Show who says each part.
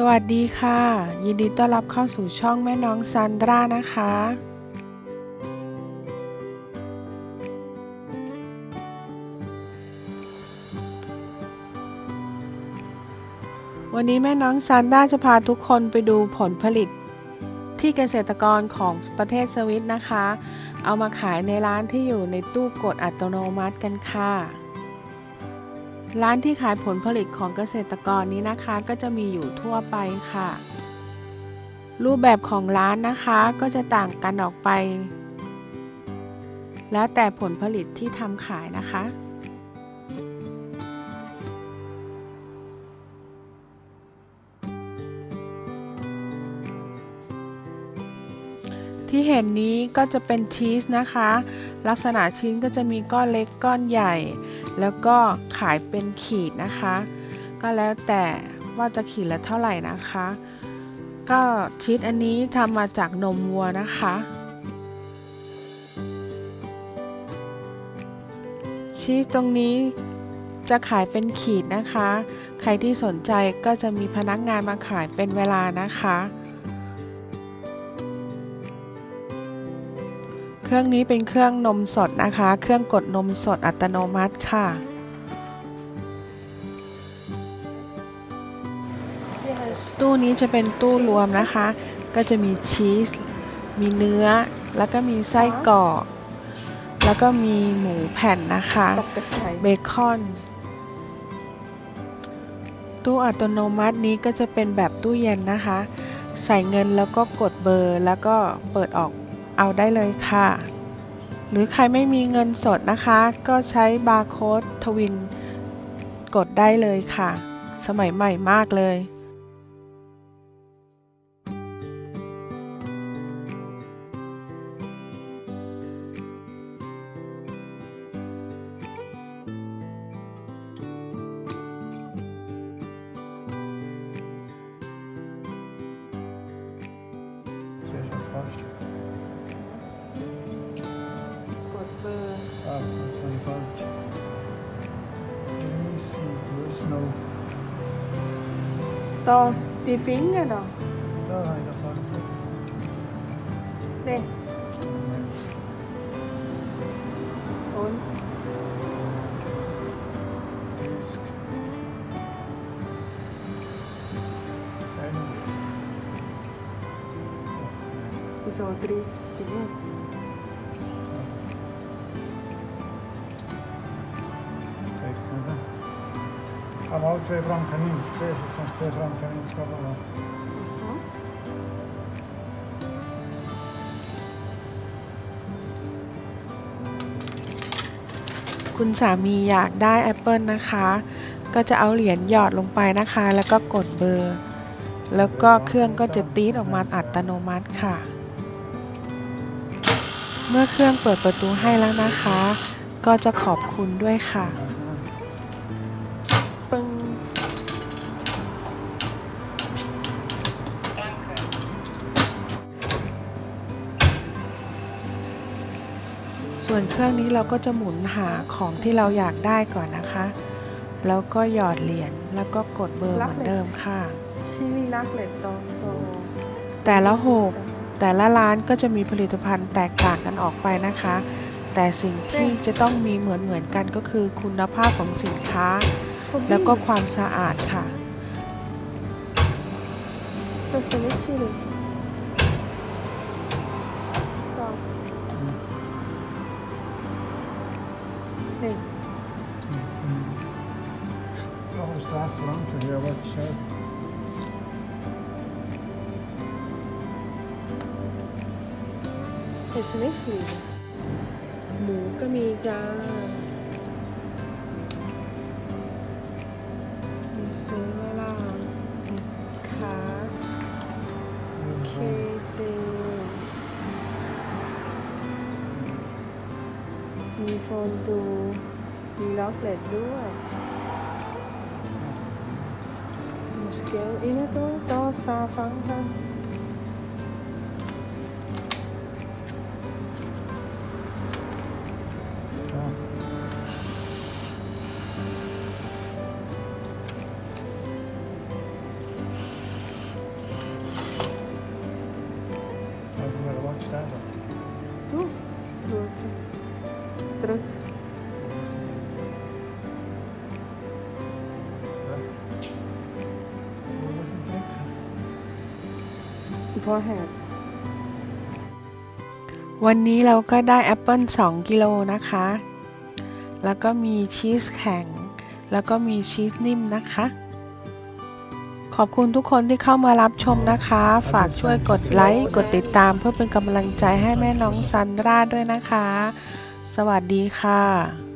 Speaker 1: สวัสดีค่ะ ยินดีต้อนรับเข้าสู่ช่องแม่น้องซันดรานะคะ วันนี้แม่น้องซันดราจะพาทุกคนไปดูผลผลิต ที่เกษตรกรของประเทศสวิตนะคะ เอามาขายในร้านที่อยู่ในตู้กดอัตโนมัติกันค่ะ ร้านที่ขายผลผลิตของเกษตรกรนี้นะคะ ก็จะมีอยู่ทั่วไปค่ะ รูปแบบของร้านนะคะก็จะต่างกันออกไป แล้วแต่ผลผลิตที่ทำขายนะคะที่เห็นนี้ก็จะเป็นชีสนะคะ ลักษณะชิ้นก็จะมีก้อนเล็กก้อนใหญ่ แล้วก็ขายเป็นขีดนะคะ ก็แล้วแต่ว่าจะขีดละเท่าไหร่นะคะ ก็ชีสอันนี้ทำมาจากนมวัวนะคะ ชีสตรงนี้จะขายเป็นขีดนะคะ ใครที่สนใจก็จะมีพนักงานมาขายเป็นเวลานะคะ เครื่องนี้เป็นเครื่องนมสดนะคะ เครื่องกดนมสดอัตโนมัติค่ะตู้นี้จะเป็นตู้รวมนะคะ ก็จะมีชีส มีเนื้อ แล้วก็มีไส้กรอก แล้วก็มีหมูแผ่นนะคะ เบคอน ตู้อัตโนมัตินี้ก็จะเป็นแบบตู้เย็นนะคะ ใส่เงินแล้วก็กดเบอร์ แล้วก็เปิดออก เอาได้เลยค่ะ หรือใครไม่มีเงินสดนะคะ ก็ใช้บาร์โค้ดทวิน กดได้เลยค่ะ สมัยใหม่มากเลย ต่อตีฟิงกันเนาะ
Speaker 2: Där har Han har också fram kaninskrevet som ser fram kaninskaparna.
Speaker 1: คุณ สามีอยากได้แอปเปิลนะคะ ก็จะเอาเหรียญหยอดลงไปนะคะ แล้วก็กดเบอร์ แล้วก็เครื่องก็จะตีดออกมาอัตโนมัติค่ะ เมื่อเครื่องเปิดประตูให้แล้วนะคะ ก็จะขอบคุณด้วยค่ะ ส่วนเครื่องนี้เราก็จะหมุนหาของที่เราอยากได้ก่อนนะคะ แล้วก็หยอดเหรียญแล้วก็กดเบอร์เหมือนเดิมค่ะ
Speaker 3: ชิลีนักเล็ตโตโต
Speaker 1: แต่ละโหกแต่ละร้านก็จะมีผลิตภัณฑ์แตกต่างกันออกไปนะคะ แต่สิ่งที่จะต้องมีเหมือนเหมือนๆกันก็คือคุณภาพของสินค้า แล้วก็ความสะอาดค่ะ
Speaker 3: ตัว นึ่ง
Speaker 2: Jag har strax fram till jag var kär.
Speaker 3: เฮชนิชิลี
Speaker 1: หมูก็มีจ้า มีซื้อเว ฟนดูมีล็อกเลดด้วยมุสเกลอินตัวต่อซาฟังค่ะ
Speaker 2: ど
Speaker 3: うどう метрів.
Speaker 1: Forehead วันนี้เราก็ได้แอปเปิล2กิโลนะคะ แล้วก็มีชีสแข็ง แล้วก็มีชีสนิ่มนะคะ ขอบคุณทุกคนที่เข้ามารับชมนะคะ ฝากช่วยกดไลค์ กดติดตามเพื่อเป็นกำลังใจให้แม่น้องซันร่าด้วยนะคะ สวัสดีค่ะ